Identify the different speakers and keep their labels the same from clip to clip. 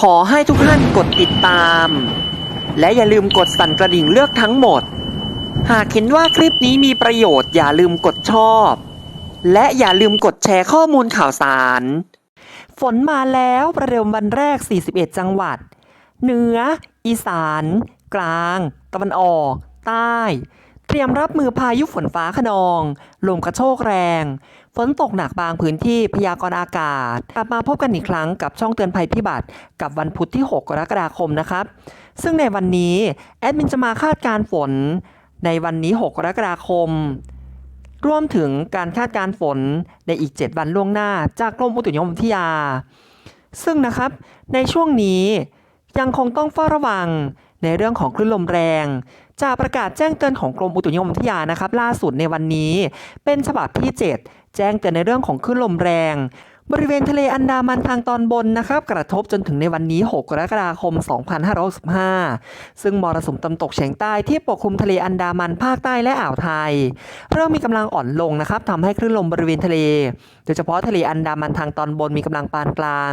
Speaker 1: ขอให้ทุกท่านกดติดตาม และอย่าลืมกดสั่นกระดิ่งเลือกทั้งหมด หากเห็นว่าคลิปนี้มีประโยชน์อย่าลืมกดชอบ และอย่าลืมกดแชร์ข้อมูลข่าวสาร ฝนมาแล้วประเดิมวันแรก 41 จังหวัด เหนือ อีสาน กลาง ตะวันออก ใต้ เตรียมรับมือพายุฝนฟ้าขนอง ลมกระโชกแรง ฝนตกหนักบางพื้นที่พยากรณ์อากาศ กลับมาพบกันอีกครั้งกับช่องเตือนภัยพิบัติ กับวันพุธที่ 6 กรกฎาคมนะครับ ซึ่งในวันนี้ แอดมินจะมาคาดการณ์ฝน ในวันนี้ 6 กรกฎาคม รวมถึงการคาดการณ์ฝนในอีก 7 วันล่วงหน้า จากกรมอุตุนิยมวิทยา ซึ่งนะครับในช่วงนี้ยังคงต้องเฝ้าระวัง ในเรื่องของคลื่นลมแรง จากประกาศแจ้งเตือนของกรมอุตุนิยมวิทยานะครับ ล่าสุดในวันนี้ เป็นฉบับที่ 7 แจ้งเตือนในเรื่องของคลื่นลมแรง บริเวณทะเลอันดามันทางตอนบนนะครับ กระทบจนถึงในวันนี้ 6 กรกฎาคม 2565 ซึ่งมรสุมตะวันตกเฉียงใต้ที่ปกคลุมทะเลอันดามันภาคใต้และอ่าวไทย เริ่มมีกำลังอ่อนลงนะครับทำให้คลื่นลมบริเวณทะเล โดยเฉพาะทะเลอันดามันทางตอนบนมีกำลังปานกลาง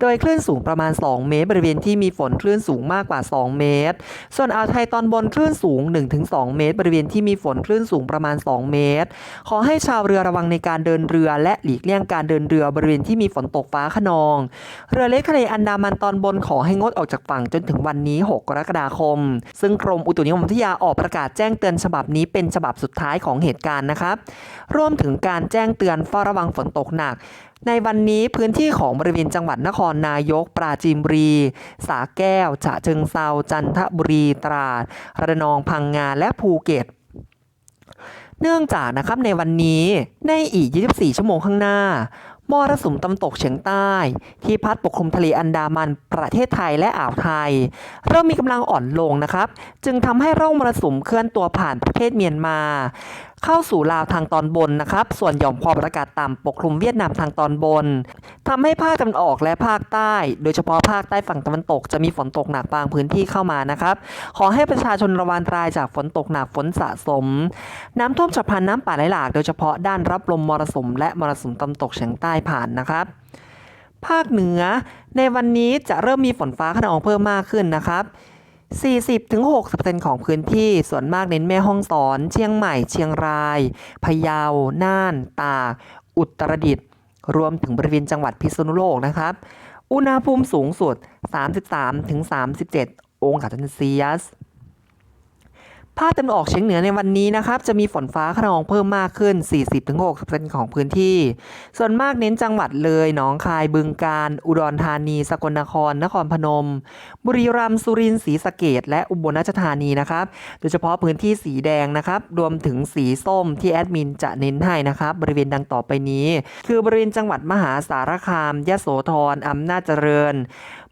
Speaker 1: โดยคลื่นสูงประมาณ 2 เมตร บริเวณที่มีฝนคลื่นสูงมากกว่า 2 เมตร ส่วนอ่าวไทยตอนบนคลื่นสูง 1-2 เมตร บริเวณที่มีฝนคลื่นสูงประมาณ 2 เมตร ขอให้ชาวเรือระวังในการเดินเรือและหลีกเลี่ยงการเดินเรือบริเวณที่มีฝนตกฟ้าขนอง เรือเล็กทะเลอันดามันตอนบนขอให้งดออกจากฝั่งจนถึงวันนี้ 6 กรกฎาคม ซึ่งกรมอุตุนิยมวิทยาออกประกาศแจ้งเตือนฉบับนี้เป็นฉบับสุดท้ายของเหตุการณ์นะครับรวมถึงการแจ้งเตือนเฝ้าระวังฝนตกหนักในวันนี้พื้นที่ของบริเวณจังหวัดนครนายก ปราจีนบุรี สาแก้ว ฉะเชิงเซาจันทบุรี ตราด ระนองพังงา และภูเก็ต เนื่องจากนะครับในวันนี้ในอีก 24 ชั่วโมงข้างหน้า มรสุมตะวันตกเฉียงใต้ ที่พัดปกคลุมทะเลอันดามันประเทศไทยและอ่าวไทย เริ่มมีกำลังอ่อนลงนะครับ จึงทำให้ร่องมรสุมเคลื่อนตัวผ่านประเทศเมียนมา เข้าสู่ลาวทางตอนบนนะครับ ส่วนหย่อมความกดอากาศต่ำปกคลุมเวียดนามทางตอนบนทำให้ภาคตะวันออกและภาคใต้ โดยเฉพาะภาคใต้ฝั่งตะวันตกจะมีฝนตกหนักบางพื้นที่เข้ามานะครับ ขอให้ประชาชนระวังอันตรายจากฝนตกหนักฝนสะสม น้ำท่วมฉับพลันน้ำป่าไหลหลากโดยเฉพาะด้านรับลมมรสุมและมรสุมตะวันตกเฉียงใต้ผ่านนะครับภาคเหนือ ในวันนี้จะเริ่มมีฝนฟ้าขนองเพิ่มมากขึ้นนะครับ 40-60%ของพื้นที่ส่วนมากเน้นแม่ห้องสอน เชียงใหม่ เชียงราย พะเยา น่าน ตาก อุตรดิตถ์ รวมถึงบริเวณจังหวัดพิษณุโลกนะครับ อุณหภูมิสูงสุด 33-37 องศาเซลเซียส ภาคตะวันออกเฉียงเหนือในวันนี้นะครับ จะมีฝนฟ้าขนองเพิ่มมากขึ้น 40-60%ของพื้นที่ ส่วนมากเน้นจังหวัดเลยหนองคายบึงกาฬอุดรธานี สกลนคร นครพนม บุรีรัมย์สุรินทร์ศรีสะเกดและอุบลราชธานีนะครับ โดยเฉพาะพื้นที่สีแดงนะครับ รวมถึงสีส้มที่แอดมินจะเน้นให้นะครับ บริเวณดังต่อไปนี้ คือบริเวณจังหวัดมหาสารคามยะโสธรอำนาจเจริญ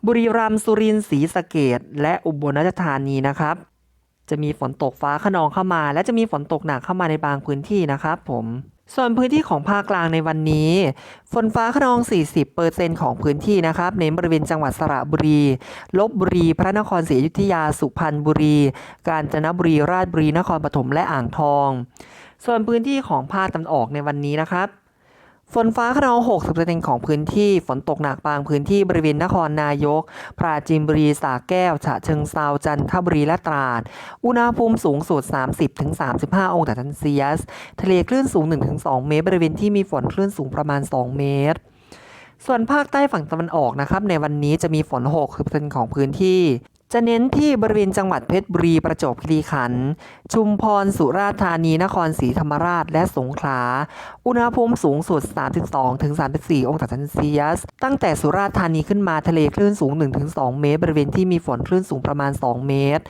Speaker 1: บุรีรัมย์สุรินทร์ศรีสะเกดและอุบลราชธานีนะครับ จะมีฝนตกฟ้าขนองเข้ามา และจะมีฝนตกหนักเข้ามาในบางพื้นที่นะครับผมส่วนพื้นที่ของภาคกลางในวันนี้ ฝนฟ้าขนอง 40%ของพื้นที่นะครับในบริเวณจังหวัดสระบุรี ลบบุรี พระนครศรีอยุธยา สุพรรณบุรี กาญจนบุรี ราชบุรี นครปฐม และอ่างทอง ส่วนพื้นที่ของภาคตะวันออกในวันนี้นะครับ ฝนฟ้าขนอง 60%ของพื้นที่ ฝนตกหนักบางพื้นที่บริเวณนครนายก ปราจีนบุรีสระแก้ว ฉะเชิงเซา จันทบุรีและตราด อุณหภูมิสูงสุด 30-35 องศาเซลเซียส ทะเลคลื่นสูง 1-2 เมตร บริเวณที่มีฝนคลื่นสูงประมาณ 2 เมตร ส่วนภาคใต้ฝั่งตะวันออกนะครับ ในวันนี้จะมีฝน 60%ของพื้นที่ จะเน้นที่บริเวณจังหวัดเพชรบุรีประจวบคีรีขันธ์ชุมพรสุราษฎร์ธานีนครศรีธรรมราช และสงขลา อุณหภูมิสูงสุด 32-34 องศาเซลเซียส ตั้งแต่สุราษฎร์ธานีขึ้นมาทะเลคลื่นสูง 1-2 เมตร บริเวณที่มีฝนคลื่นสูงประมาณ 2 เมตร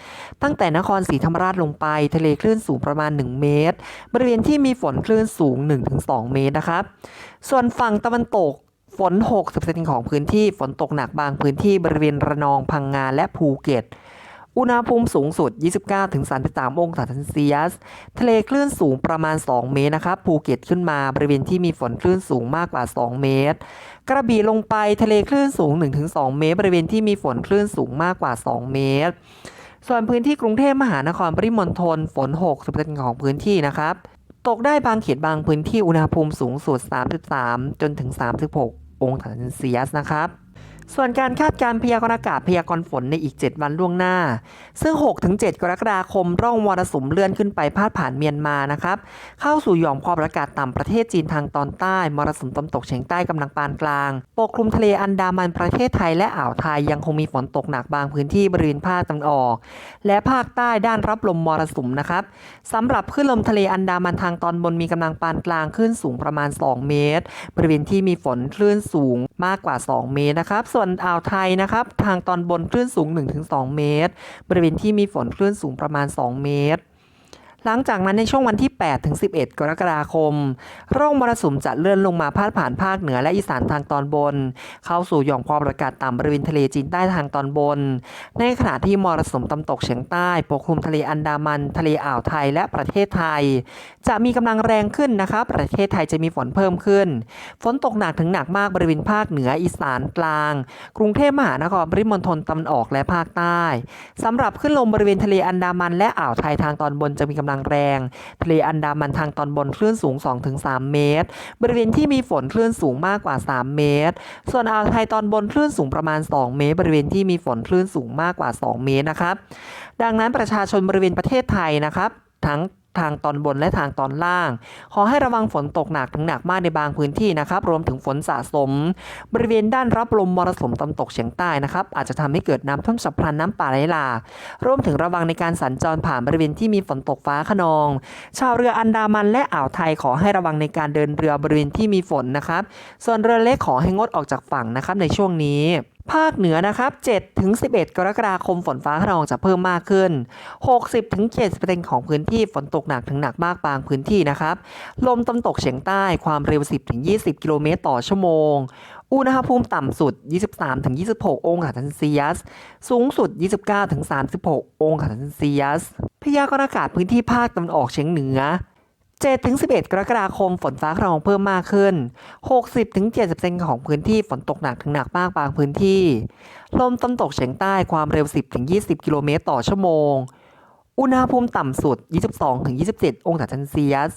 Speaker 1: ตั้งแต่นครศรีธรรมราชลงไป ทะเลคลื่นสูงประมาณ 1 เมตร บริเวณที่มีฝนคลื่นสูง 1-2 เมตรนะครับ ส่วนฝั่งตะวันตก ฝน 60%ของพื้นที่ฝนตกหนักบางพื้นที่บริเวณระนองพังงาและภูเก็ต อุณหภูมิสูงสุด 29-33 องศาเซลเซียส ทะเลคลื่นสูงประมาณ 2 เมตรนะครับ ภูเก็ตขึ้นมาบริเวณที่มีฝนคลื่นสูงมากกว่า 2 เมตร กระบี่ลงไปทะเลคลื่นสูง 1-2 เมตร บริเวณที่มีฝนคลื่นสูงมากกว่า 2 เมตร ส่วนพื้นที่กรุงเทพมหานครปริมณฑลฝน 60%ของพื้นที่นะครับตกได้บางเขตบางพื้นที่อุณหภูมิสูงสุด 33 จนถึง 36 องค์ฐานเซียสนะครับ ส่วนการคาดการพยากรณ์อากาศพยากรณ์ฝนในอีก 7 วันล่วงหน้า ซึ่ง 6-7 กรกฎาคม ร่องมรสุมเลื่อนขึ้นไปพาดผ่านเมียนมานะครับ เข้าสู่หย่อมความกดอากาศต่ำประเทศจีนทางตอนใต้ มรสุมตะวันตกเฉียงใต้กำลังปานกลาง ปกคลุมทะเลอันดามันประเทศไทยและอ่าวไทยยังคงมีฝนตกหนักบางพื้นที่บริเวณภาคตะวันออก และภาคใต้ด้านรับลมมรสุมนะครับสำหรับคลื่นลมทะเลอันดามันทางตอนบนมีกำลังปานกลางคลื่นสูงประมาณ 2 เมตร บริเวณที่มีฝนคลื่นสูงมากกว่า 2 เมตรนะครับส่วนอ่าวไทยนะครับ ทางตอนบนคลื่นสูง 1-2 เมตร บริเวณที่มีฝนคลื่นสูงประมาณ 2 เมตร หลังจากนั้นในช่วงวันที่ 8 ถึง 11 กรกฎาคม ร่องมรสุมจะเลื่อนลงมาพาดผ่านภาคเหนือและอีสานทางตอนบน เข้าสู่หย่อมความกดอากาศต่ำบริเวณทะเลจีนใต้ทางตอนบน ในขณะที่มรสุมตะวันตกเฉียงใต้ ปกคลุมทะเลอันดามัน ทะเลอ่าวไทยและประเทศไทย จะมีกำลังแรงขึ้นนะครับประเทศไทยจะมีฝนเพิ่มขึ้น ฝนตกหนักถึงหนักมากบริเวณภาคเหนืออีสานกลาง กรุงเทพมหานครปริมณฑลตะวันออกและภาคใต้สำหรับขึ้นลมบริเวณทะเลอันดามัน และอ่าวไทยทางตอนบนจะมีกำลังำลังแรง ทะเลอันดามันทางตอนบนคลื่นสูง 2-3 เมตร บริเวณที่มีฝนคลื่นสูงมากกว่า 3 เมตร ส่วนอ่าวไทยตอนบนคลื่นสูงประมาณ 2 เมตร บริเวณที่มีฝนคลื่นสูงมากกว่า 2 เมตรนะครับ ดังนั้นประชาชนบริเวณประเทศไทยนะครับ ทั้ง ทางตอนบนและทางตอนล่าง ขอให้ระวังฝนตกหนักถึงหนักมากในบางพื้นที่นะครับ รวมถึงฝนสะสม บริเวณด้านรับลมมรสุมตะวันตกเฉียงใต้นะครับ อาจจะทำให้เกิดน้ำท่วมฉับพลันน้ำป่าไหลหลากรวมถึงระวังในการสัญจรผ่านบริเวณที่มีฝนตกฟ้าขนอง ชาวเรืออันดามันและอ่าวไทยขอให้ระวังในการเดินเรือบริเวณที่มีฝนนะครับ ส่วนเรือเล็กขอให้งดออกจากฝั่งนะครับในช่วงนี้ภาคเหนือนะครับ7ถึง11 กรกฎาคมฝนฟ้าขนองจะเพิ่มมากขึ้น 60ถึง70%ของพื้นที่ฝนตกหนักถึงหนักมากบางพื้นที่นะครับ ลมตะวันตกเฉียงใต้ความเร็ว 10ถึง20 กิโลเมตรต่อชั่วโมง อุณหภูมิต่ำสุด 23ถึง26 องศาเซนเซียส สูงสุด 29ถึง36 องศาเซนเซียส พยากรณ์อากาศพื้นที่ภาคตะวันออกเฉียงเหนือ 7ถึง11 กรกฎาคมฝนฟ้าขนองเพิ่มมากขึ้น 60ถึง70%ของพื้นที่ฝนตกหนักถึงหนักมากบางพื้นที่ ลมตะวันตกเฉียงใต้ความเร็ว 10ถึง20 กิโลเมตรต่อชั่วโมง อุณหภูมิต่ำสุด 22ถึง27 องศาเซนเซียส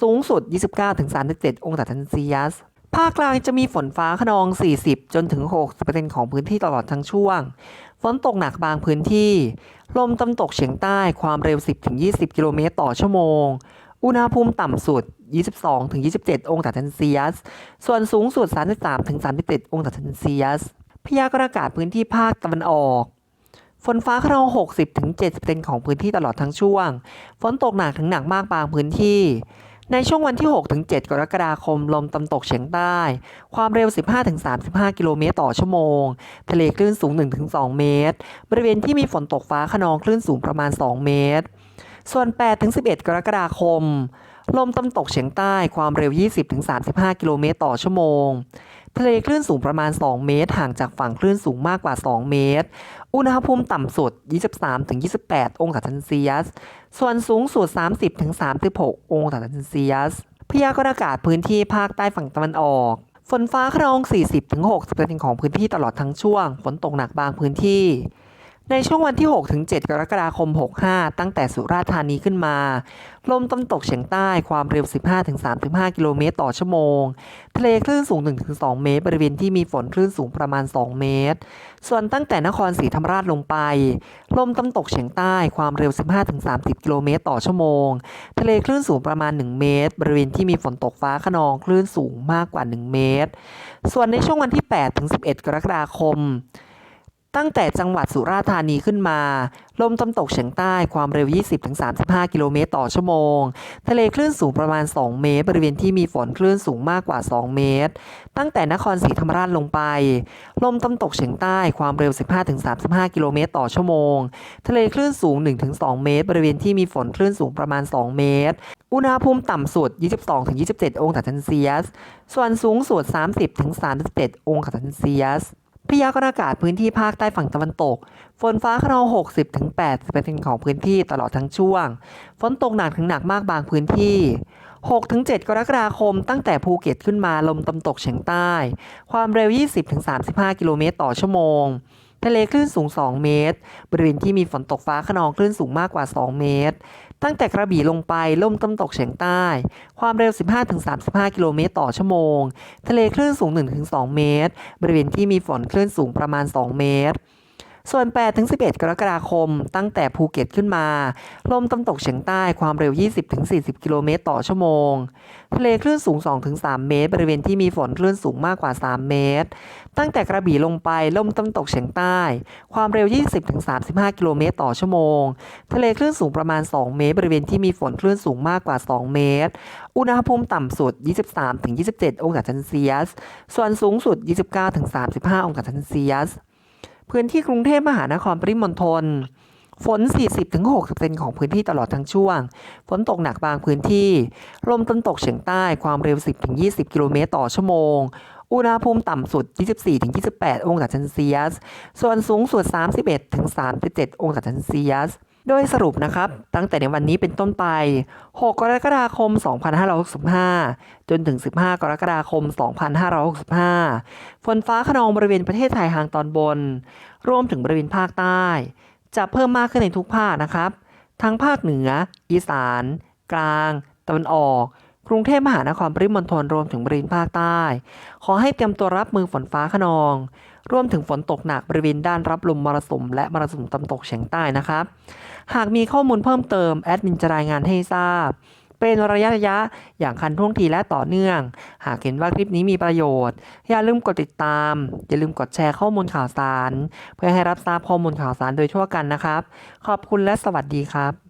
Speaker 1: สูงสุด 29ถึง37 องศาเซนเซียส ภาคกลางจะมีฝนฟ้าขนอง 40 จนถึง 60%ของพื้นที่ตลอดทั้งช่วง ฝนตกหนักบางพื้นที่ ลมตะวันตกเฉียงใต้ความเร็ว 10ถึง20 กิโลเมตรต่อชั่วโมง อุณหภูมิต่ำสุด 22-27 องศาเซนเซียส ส่วนสูงสุด 33-37 องศาเซนเซียส พยากรณ์อากาศพื้นที่ภาคตะวันออก ฝนฟ้าขนอง 60-70%ของพื้นที่ตลอดทั้งช่วง ฝนตกหนักถึงหนักมากบางพื้นที่ ในช่วงวันที่ 6-7 กรกฎาคม ลมตะวันตกเฉียงใต้ ความเร็ว 15-35 กิโลเมตรต่อชั่วโมง ทะเลคลื่นสูง 1-2 เมตร บริเวณที่มีฝนตกฟ้าขนองคลื่นสูงประมาณ 2 เมตร ส่วน8ถึง11 กรกฎาคม ลมตะวันตกเฉียงใต้ความเร็ว 20ถึง35 กิโลเมตรต่อชั่วโมง ทะเลคลื่นสูงประมาณ 2 เมตร ห่างจากฝั่งคลื่นสูงมากกว่า 2 เมตร อุณหภูมิต่ำสุด 23ถึง28 องศาเซนเซียส ส่วนสูงสุด 30ถึง36 องศาเซนเซียส พยากรณ์อากาศพื้นที่ภาคใต้ฝั่งตะวันออกฝนฟ้าขนอง 40-60%ของพื้นที่ตลอดทั้งช่วง ฝนตกหนักบางพื้นที่ ในช่วงวันที่ 6 ถึง 7 กรกฎาคม 65 ตั้งแต่สุราษฎร์ธานีขึ้นมา ลมตะวันตกเฉียงใต้ความเร็ว 15 ถึง 35 กิโลเมตรต่อชั่วโมง ทะเลคลื่นสูง 1 ถึง 2 เมตร บริเวณที่มีฝนคลื่นสูงประมาณ 2 เมตร ส่วนตั้งแต่นครศรีธรรมราชลงไป ลมตะวันตกเฉียงใต้ความเร็ว 15 ถึง 30 กิโลเมตรต่อชั่วโมง ทะเลคลื่นสูงประมาณ 1 เมตร บริเวณที่มีฝนตกฟ้าขนองคลื่นสูงมากกว่า 1 เมตร ส่วนในช่วงวันที่ 8 ถึง 11 กรกฎาคม ตั้งแต่จังหวัดสุราษฎร์ธานีขึ้นมา ลมตะวันตกเฉียงใต้ความเร็ว 20-35 กิโลเมตรต่อชั่วโมง ทะเลคลื่นสูงประมาณ 2 เมตร บริเวณที่มีฝนคลื่นสูงมากกว่า 2 เมตร ตั้งแต่นครศรีธรรมราชลงไป ลมตะวันตกเฉียงใต้ความเร็ว 15-35 กิโลเมตรต่อชั่วโมง ทะเลคลื่นสูง 1-2 เมตร บริเวณที่มีฝนคลื่นสูงประมาณ 2 เมตร อุณหภูมิต่ำสุด 22-27 องศาเซนเซียส ส่วนสูงสุด 30-37 องศาเซนเซียส พยากรณ์อากาศพื้นที่ภาคใต้ฝั่งตะวันตก ฝนฟ้าขนอง 60-80%ของพื้นที่ตลอดทั้งช่วง ฝนตกหนักถึงหนักมากบางพื้นที่ 6-7 กรกฎาคม ตั้งแต่ภูเก็ตขึ้นมาลมตะวันตกเฉียงใต้ ความเร็ว 20-35 กิโลเมตรต่อชั่วโมง ทะเลคลื่นสูง 2 เมตร บริเวณที่มีฝนตกฟ้าขนองคลื่นสูงมากกว่า 2 เมตร ตั้งแต่กระบี่ลงไปลมตะวันตกเฉียงใต้ ความเร็ว 15-35 กิโลเมตรต่อชั่วโมง ทะเลคลื่นสูง 1-2 เมตร บริเวณที่มีฝนคลื่นสูงประมาณ 2 เมตร ส่วน 8-11 กรกฎาคม ตั้งแต่ภูเก็ตขึ้นมา ลมตะวันตกเฉียงใต้ความเร็ว 20-40 กิโลเมตรต่อชั่วโมง ทะเลคลื่นสูง 2-3 เมตร บริเวณที่มีฝนคลื่นสูงมากกว่า 3 เมตร ตั้งแต่กระบี่ลงไปลมตะวันตกเฉียงใต้ ความเร็ว 20-35 กิโลเมตรต่อชั่วโมง ทะเลคลื่นสูงประมาณ 2 เมตร บริเวณที่มีฝนคลื่นสูงมากกว่า 2 เมตร อุณหภูมิต่ำสุด 23-27 องศาเซนเซียส ส่วนสูงสุด 29-35 องศาเซนเซียส พื้นที่กรุงเทพมหานครปริมณฑลฝน 40-60%ของพื้นที่ตลอดทั้งช่วง ฝนตกหนักบางพื้นที่ ลมตะวันตกเฉียงใต้ความเร็ว 10-20 กิโลเมตรต่อชั่วโมง อุณหภูมิต่ำสุด 24-28 องศาเซลเซียส ส่วนสูงสุด 31-37 องศาเซลเซียส โดยสรุปนะครับ ตั้งแต่ในวันนี้เป็นต้นไป 6 กรกฎาคม 2565 จนถึง 15 กรกฎาคม 2565 ฝนฟ้าขนองบริเวณประเทศไทยทางตอนบน รวมถึงบริเวณภาคใต้ จะเพิ่มมากขึ้นในทุกภาคนะครับ ทั้งภาคเหนือ อีสาน กลาง ตะวันออก กรุงเทพมหานครปริมณฑลรวมถึงบริเวณภาคใต้ ขอให้เตรียมตัวรับมือฝนฟ้าขนอง รวมถึงฝนตกหนักบริเวณด้านรับลมมรสุมและมรสุมตะวันตกเฉียงใต้นะครับ หากมีข้อมูลเพิ่มเติมแอดมินจะรายงานให้ทราบ เป็นระยะระยะอย่างคันท่วงทีและต่อเนื่อง หากเห็นว่าคลิปนี้มีประโยชน์ อย่าลืมกดติดตาม อย่าลืมกดแชร์ข้อมูลข่าวสาร เพื่อให้รับทราบข้อมูลข่าวสารโดยทั่วกันนะครับ ขอบคุณและสวัสดีครับ